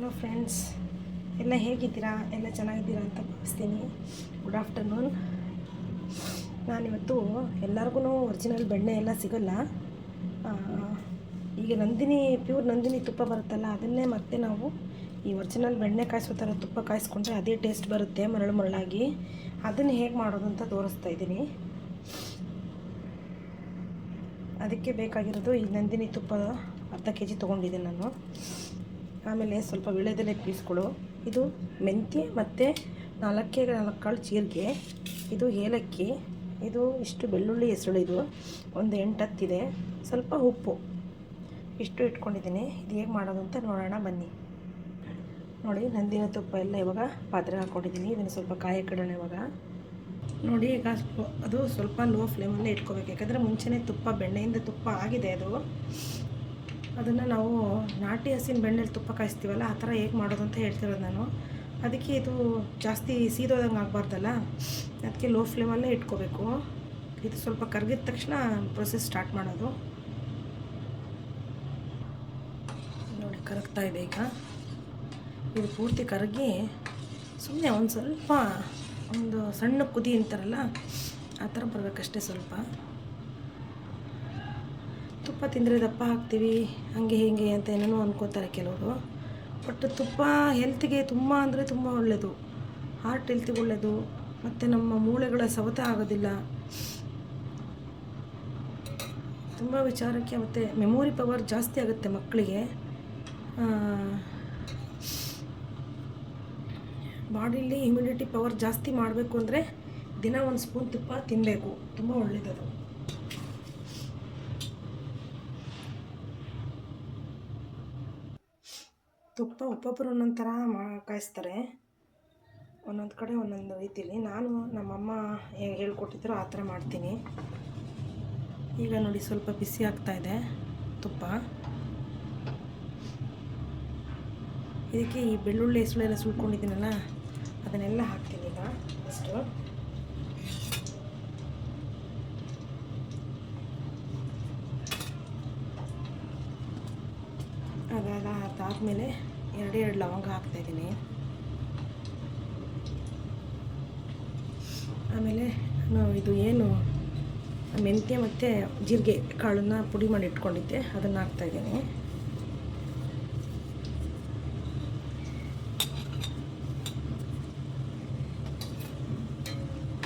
Hello friends, ಎಲ್ಲ ಹೇಗಿದ್ದೀರಾ? ಎಲ್ಲ ಚೆನ್ನಾಗಿದ್ದೀರಾ ಅಂತ ಭಾವಿಸ್ತೀನಿ. ಗುಡ್ ಆಫ್ಟರ್ನೂನ್ ನಾನಿವತ್ತು ಎಲ್ಲರಿಗೂ ಒರಿಜಿನಲ್ ಬೆಣ್ಣೆ ಎಲ್ಲ ಸಿಗೋಲ್ಲ. ಈಗ ನಂದಿನಿ ಪ್ಯೂರ್ ನಂದಿನಿ ತುಪ್ಪ ಬರುತ್ತಲ್ಲ, ಅದನ್ನೇ ಮತ್ತೆ ನಾವು ಈ ಒರಿಜಿನಲ್ ಬೆಣ್ಣೆ ಕಾಯಿಸೋ ಥರ ತುಪ್ಪ ಕಾಯಿಸ್ಕೊಂಡ್ರೆ ಅದೇ ಟೇಸ್ಟ್ ಬರುತ್ತೆ ಮರಳು ಮರಳಾಗಿ. ಅದನ್ನು ಹೇಗೆ ಮಾಡೋದು ಅಂತ ತೋರಿಸ್ತಾ ಇದ್ದೀನಿ. ಅದಕ್ಕೆ ಬೇಕಾಗಿರೋದು ಈ ನಂದಿನಿ ತುಪ್ಪ ಅರ್ಧ ಕೆ ಜಿ ತೊಗೊಂಡಿದ್ದೆ ನಾನು. ಆಮೇಲೆ ಸ್ವಲ್ಪ ವಿಳೆದೆಲೆ ಪೀಸ್ಗಳು. ಇದು ಮೆಂತ್ಯ ಮತ್ತು ನಾಲ್ಕೇ ನಾಲ್ಕು ಕಾಳು ಜೀರಿಗೆ, ಇದು ಏಲಕ್ಕಿ, ಇದು ಇಷ್ಟು ಬೆಳ್ಳುಳ್ಳಿ ಹೆಸರು ಇದು, ಒಂದು ಎಂಟು ಹತ್ತಿದೆ. ಸ್ವಲ್ಪ ಉಪ್ಪು ಇಷ್ಟು ಇಟ್ಕೊಂಡಿದ್ದೀನಿ. ಇದು ಹೇಗೆ ಮಾಡೋದು ಅಂತ ನೋಡೋಣ, ಬನ್ನಿ. ನೋಡಿ, ನಂದಿನ ತುಪ್ಪ ಎಲ್ಲ ಇವಾಗ ಪಾತ್ರೆ ಹಾಕ್ಕೊಂಡಿದ್ದೀನಿ. ಇದನ್ನು ಸ್ವಲ್ಪ ಕಾಯಕ್ಕಿಡೋಣ ಇವಾಗ. ನೋಡಿ, ಈಗ ಅದು ಸ್ವಲ್ಪ ಲೋ ಫ್ಲೇಮಲ್ಲೇ ಇಟ್ಕೋಬೇಕು. ಯಾಕಂದರೆ ಮುಂಚೆನೇ ತುಪ್ಪ, ಬೆಣ್ಣೆಯಿಂದ ತುಪ್ಪ ಆಗಿದೆ ಅದು. ಅದನ್ನು ನಾವು ನಾಟಿ ಹಸಿನ ಬೆಣ್ಣೆಲಿ ತುಪ್ಪ ಕಾಯಿಸ್ತೀವಲ್ಲ, ಆ ಥರ ಹೇಗೆ ಮಾಡೋದು ಅಂತ ಹೇಳ್ತಿರೋದು ನಾನು. ಅದಕ್ಕೆ ಇದು ಜಾಸ್ತಿ ಸೀದೋದಂಗೆ ಆಗಬಾರ್ದಲ್ಲ? ಅದಕ್ಕೆ ಲೋ ಫ್ಲೇಮಲ್ಲೇ ಇಟ್ಕೋಬೇಕು. ಇದು ಸ್ವಲ್ಪ ಕರಗಿದ ತಕ್ಷಣ ಪ್ರೊಸೆಸ್ ಸ್ಟಾರ್ಟ್ ಮಾಡೋದು. ನೋಡಿ, ಕರಗ್ತಾ ಇದೆ ಈಗ. ಇದು ಪೂರ್ತಿ ಕರಗಿ ಸುಮ್ಮನೆ ಒಂದು ಸ್ವಲ್ಪ ಒಂದು ಸಣ್ಣ ಕುದಿ ಅಂತಾರಲ್ಲ, ಆ ಥರ ಬರಬೇಕಷ್ಟೇ ಸ್ವಲ್ಪ. ತುಪ್ಪ ತಿಂದರೆ ದಪ್ಪ ಹಾಕ್ತೀವಿ ಹಂಗೆ ಹೀಗೆ ಅಂತ ಏನೇನೋ ಅನ್ಕೋತಾರೆ ಕೆಲವರು. ಬಟ್ ತುಪ್ಪ ಹೆಲ್ತಿಗೆ ತುಂಬ ಅಂದರೆ ತುಂಬ ಒಳ್ಳೆಯದು ಹಾರ್ಟ್ ಹೆಲ್ತಿಗೆ ಒಳ್ಳೆಯದು ಮತ್ತು ನಮ್ಮ ಮೂಳೆಗಳ ಸವತ ಆಗೋದಿಲ್ಲ. ತುಂಬ ವಿಚಾರಕ್ಕೆ ಮತ್ತು ಮೆಮೊರಿ ಪವರ್ ಜಾಸ್ತಿ ಆಗುತ್ತೆ ಮಕ್ಕಳಿಗೆ. ಬಾಡಿಲಿ ಇಮ್ಯುನಿಟಿ ಪವರ್ ಜಾಸ್ತಿ ಮಾಡಬೇಕು ಅಂದರೆ ದಿನ ಒಂದು ಸ್ಪೂನ್ ತುಪ್ಪ ತಿನ್ನಬೇಕು ತುಂಬ ಒಳ್ಳೆಯದದು ತುಪ್ಪ ಒಬ್ಬೊಬ್ಬರು ಒಂದೊಂದು ಥರ ಮಾ, ಕಾಯಿಸ್ತಾರೆ. ಒಂದೊಂದು ಕಡೆ ಒಂದೊಂದು ರೀತಿಲಿ. ನಾನು ನಮ್ಮಮ್ಮ ಹೇಗೆ ಹೇಳ್ಕೊಟ್ಟಿದ್ರು ಆ ಥರ ಮಾಡ್ತೀನಿ. ಈಗ ನೋಡಿ ಸ್ವಲ್ಪ ಬಿಸಿ ಆಗ್ತಾ ಇದೆ ತುಪ್ಪ. ಇದಕ್ಕೆ ಈ ಬೆಳ್ಳುಳ್ಳಿ ಹೆಸಳೆಲ್ಲ ಸುಳ್ಕೊಂಡಿದ್ದೀನಲ್ಲ ಅದನ್ನೆಲ್ಲ ಹಾಕ್ತೀನಿ ಈಗ. ಫಸ್ಟು ಅದಾದಮೇಲೆ ಎರಡೇ ಎರಡು ಲವಂಗ ಹಾಕ್ತಾಯಿದ್ದೀನಿ. ಆಮೇಲೆ ನಾವು ಇದು ಏನು ಮೆಂತ್ಯ ಮತ್ತು ಜೀರಿಗೆ ಕಾಳನ್ನು ಪುಡಿ ಮಾಡಿ ಇಟ್ಕೊಂಡಿದ್ದೆ, ಅದನ್ನು ಹಾಕ್ತಾಯಿದ್ದೀನಿ.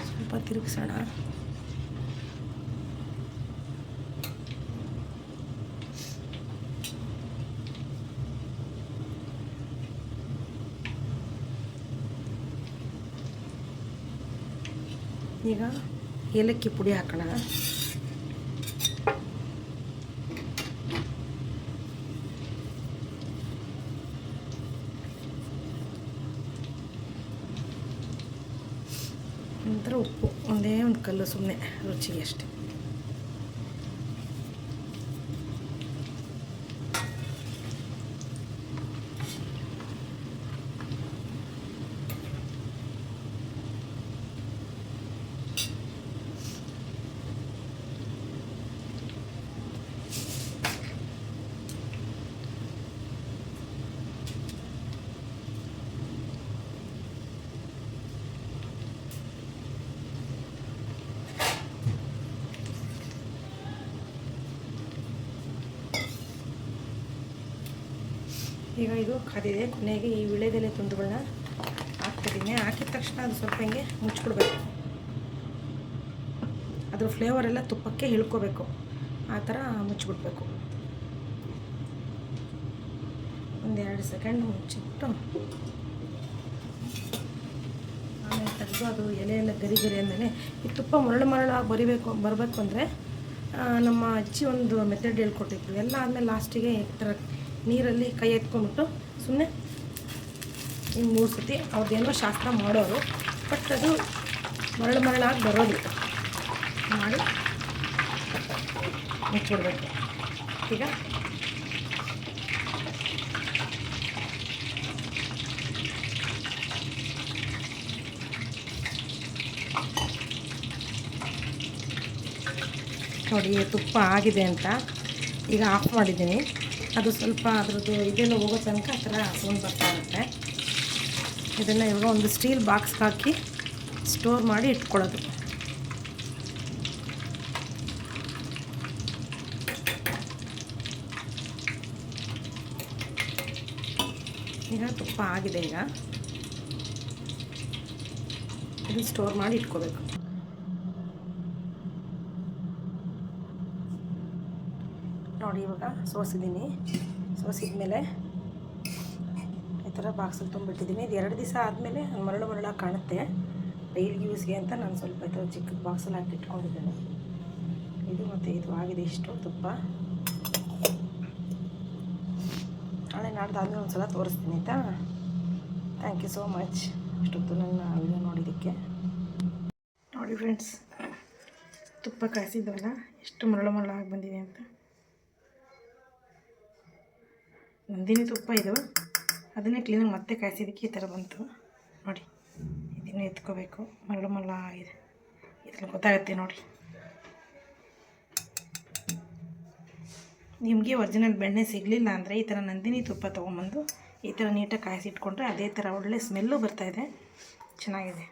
ಸ್ವಲ್ಪ ತಿರುಗಿಸೋಣ. ಈಗ ಏಲಕ್ಕಿ ಪುಡಿ ಹಾಕೋಣ. ನಂತರ ಉಪ್ಪು ಒಂದೇ ಒಂದು ಕಲ್ಲು ಸುಮ್ಮನೆ ರುಚಿಗೆ ಅಷ್ಟೆ. ಈಗ ಇದು ಕಾದಿದೆ ಕೊನೆಗೆ ಈ ವಿಳೆದೆಲೆ ತುಂಡುಗಳನ್ನ ಹಾಕ್ತಿದ್ದೀನಿ ಹಾಕಿದ ತಕ್ಷಣ ಅದು ಸ್ವಲ್ಪ ಹಿಂಗೆ ಮುಚ್ಕೊಡ್ಬೇಕು ಅದ್ರ ಫ್ಲೇವರ್ ಎಲ್ಲ ತುಪ್ಪಕ್ಕೆ ಹಿಳ್ಕೋಬೇಕು. ಆ ಥರ ಮುಚ್ಚಿಬಿಡ್ಬೇಕು. ಒಂದೆರಡು ಸೆಕೆಂಡ್ ಮುಚ್ಚಿಬಿಟ್ಟು ಆಮೇಲೆ ತೆಗೆದು ಅದು ಎಲೆ ಎಲ್ಲ ಗರಿ ಗರಿ ಅಂದಮೇಲೆ ಈ ತುಪ್ಪ ಮರಳು ಮರಳಾಗಿ ಬರಿಬೇಕು, ಬರಬೇಕು ಅಂದರೆ ನಮ್ಮ ಅಜ್ಜಿ ಒಂದು ಮೆಥಡ್ ಹೇಳ್ಕೊಟ್ಟಿದ್ರು. ಎಲ್ಲ ಆದಮೇಲೆ ಲಾಸ್ಟಿಗೆ ಈ ಥರ ನೀರಲ್ಲಿ ಕೈ ಎತ್ಕೊಂಡ್ಬಿಟ್ಟು ಸುಮ್ಮನೆ ಹಿಂಗೆ ಮೂರು ಸತಿ ಅವ್ರದ್ದೇನೋ ಶಾಸ್ತ್ರ ಮಾಡೋರು. ಬಟ್ ಅದು ಮರಳು ಮರಳಾಗಿ ಬರೋದು. ಮಾಡಿ ಮುಚ್ಚಿಬಿಡ್ಬೇಕು ಈಗ ನೋಡಿ ತುಪ್ಪ ಆಗಿದೆ ಅಂತ ಈಗ ಆಫ್ ಮಾಡಿದ್ದೀನಿ. ಅದು ಸ್ವಲ್ಪ ಅದ್ರದ್ದು ಇದೆಲ್ಲ ಹೋಗೋ ತನಕ ಆ ಥರ ಸೌಂಡ್ ಬರ್ತಾ ಇರುತ್ತೆ. ಇದನ್ನು ಇವಾಗ ಒಂದು ಸ್ಟೀಲ್ ಬಾಕ್ಸ್ಗೆ ಹಾಕಿ ಸ್ಟೋರ್ ಮಾಡಿ ಇಟ್ಕೊಳ್ಳೋದು. ಈಗ ತುಪ್ಪ ಆಗಿದೆ ಈಗ. ಇದು ಸ್ಟೋರ್ ಮಾಡಿ ಇಟ್ಕೋಬೇಕು. ನೋಡಿ ಇವಾಗ ಸೋಸಿದ್ದೀನಿ. ಸೋಸಿದ ಮೇಲೆ ಈ ಥರ ಬಾಕ್ಸಲ್ಲಿ ತುಂಬಿಟ್ಟಿದ್ದೀನಿ. ಇದು ಎರಡು ದಿವಸ ಆದಮೇಲೆ ಮರಳು ಮರಳ ಕಾಣುತ್ತೆ. ಡೈಲಿ ಯೂಸ್ಗೆ ಅಂತ ನಾನು ಸ್ವಲ್ಪ ಈ ಥರ ಚಿಕ್ಕ ಬಾಕ್ಸಲ್ಲಿ ಹಾಕಿ ಇಟ್ಕೊಂಡಿದ್ದೇನೆ. ಇದು ಮತ್ತು ಇದು ಆಗಿದೆ ಇಷ್ಟು ತುಪ್ಪ. ನಾಳೆ ನಾಡ್ದು ಆದಮೇಲೆ ಒಂದು ಸಲ ತೋರಿಸ್ತೀನಿ ಆಯಿತಾ? ಥ್ಯಾಂಕ್ ಯು ಸೋ ಮಚ್ ಇಷ್ಟೊತ್ತು ನನ್ನ ವಿಡಿಯೋ ನೋಡಿದ್ದಕ್ಕೆ. ನೋಡಿ ಫ್ರೆಂಡ್ಸ್ ತುಪ್ಪ ಕಾಯಿಸಿದ್ವಲ್ಲ ಎಷ್ಟು ಮರಳು ಮರಳಾಗಿ ಬಂದಿದೆ ಅಂತ. ನಂದಿನಿ ತುಪ್ಪ ಇದು. ಅದನ್ನೇ ಕ್ಲೀನಾಗಿ ಮತ್ತೆ ಕಾಯಿಸಿದ್ದಕ್ಕೆ ಈ ಥರ ಬಂತು. ನೋಡಿ, ಇದನ್ನು ಎತ್ಕೋಬೇಕು. ಮರಳು ಮರಳ ಆಗಿದೆ. ಇದ್ರಲ್ಲಿ ಗೊತ್ತಾಗುತ್ತೆ ನೋಡಿ. ನಿಮಗೆ ಒರಿಜಿನಲ್ ಬೆಣ್ಣೆ ಸಿಗಲಿಲ್ಲ ಅಂದರೆ ಈ ಥರ ನಂದಿನಿ ತುಪ್ಪ ತೊಗೊಂಬಂದು ಈ ಥರ ನೀಟಾಗಿ ಕಾಯಿಸಿಟ್ಕೊಂಡ್ರೆ ಅದೇ ಥರ ಒಳ್ಳೆ ಸ್ಮೆಲ್ಲು ಬರ್ತಾಯಿದೆ ಚೆನ್ನಾಗಿದೆ.